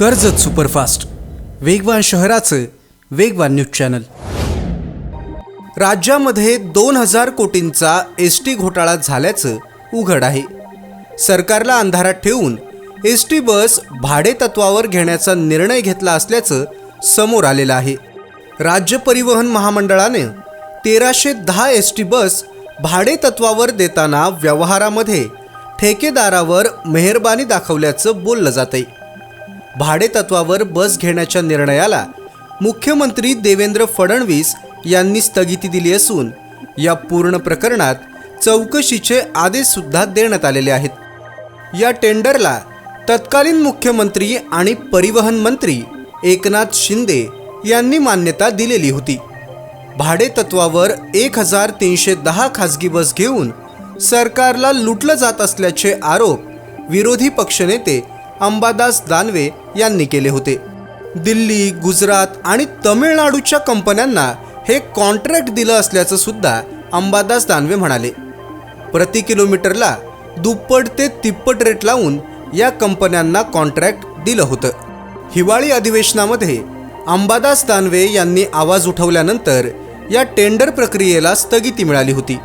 Karjat superfast. वेगवान शहराचं वेगवान न्यूज चॅनल. राज्यामध्ये दोन हजार कोटींचा एस टी घोटाळा झाल्याचं उघड आहे. सरकारला अंधारात ठेवून एस टी बस भाडे तत्वावर घेण्याचा निर्णय घेतला असल्याचं समोर आलेलं आहे. राज्य परिवहन महामंडळाने तेराशे दहा एस टी बस भाडे तत्वावर देताना व्यवहारामध्ये ठेकेदारावर मेहरबानी दाखवल्याचं बोललं जातंय. भाडेतत्वावर बस घेण्याच्या निर्णयाला मुख्यमंत्री देवेंद्र फडणवीस यांनी स्थगिती दिली असून या पूर्ण प्रकरणात चौकशीचे आदेश सुद्धा देण्यात आलेले आहेत. या टेंडरला तत्कालीन मुख्यमंत्री आणि परिवहन मंत्री एकनाथ शिंदे यांनी मान्यता दिलेली होती. भाडेतत्वावर एक हजार तीनशे दहा खासगी बस घेऊन सरकारला लुटलं जात असल्याचे आरोप विरोधी पक्षनेते अंबादास दानवे यांनी केले होते. दिल्ली गुजरात आणि तमिळनाडूच्या कंपन्यांना हे कॉन्ट्रॅक्ट दिलं असल्याचं सुद्धा अंबादास दानवे म्हणाले. प्रति किलोमीटरला दुप्पट ते तिप्पट रेट लावून या कंपन्यांना कॉन्ट्रॅक्ट दिलं होतं. हिवाळी अधिवेशनामध्ये अंबादास दानवे यांनी आवाज उठवल्यानंतर या टेंडर प्रक्रियेला स्थगिती मिळाली होती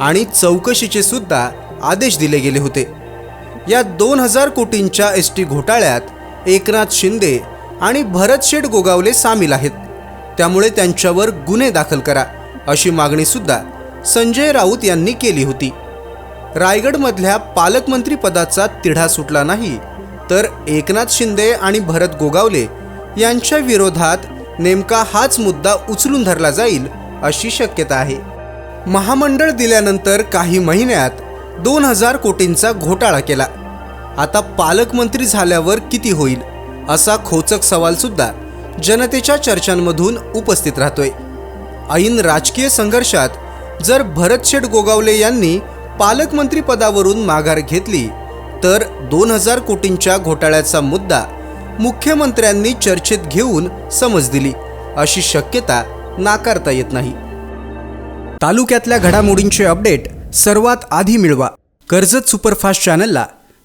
आणि चौकशीचे सुद्धा आदेश दिले गेले होते. या दोन हजार कोटींच्या एस टी घोटाळ्यात एकनाथ शिंदे आणि भरतशेठ गोगावले सामील आहेत. त्यामुळे त्यांच्यावर गुन्हे दाखल करा अशी मागणी सुद्धा संजय राऊत यांनी केली होती. रायगडमधल्या पालकमंत्री पदाचा तिढा सुटला नाही तर एकनाथ शिंदे आणि भरत गोगावले यांच्या विरोधात नेमका हाच मुद्दा उचलून धरला जाईल अशी शक्यता आहे. महामंडळ दिल्यानंतर काही महिन्यात दोन हजार कोटींचा घोटाळा केला. आता पालकमंत्री झाल्यावर किती होईल? असा खोचक सवाल सुद्धा जनतेच्या चर्चांमधून उपस्थित राहतोय. ऐन राजकीय संघर्षात जर भरतशेठ गोगावले यांनी पालकमंत्री पदावरून माघार घेतली तर दोन हजार कोटींच्या घोटाळ्याचा मुद्दा मुख्यमंत्र्यांनी चर्चेत घेऊन समज दिली अशी शक्यता नाकारता येत नाही. तालुक्यातल्या घडामोडींचे अपडेट सर्वात आधी मिळवा. कर्जत सुपरफास्ट चॅनलला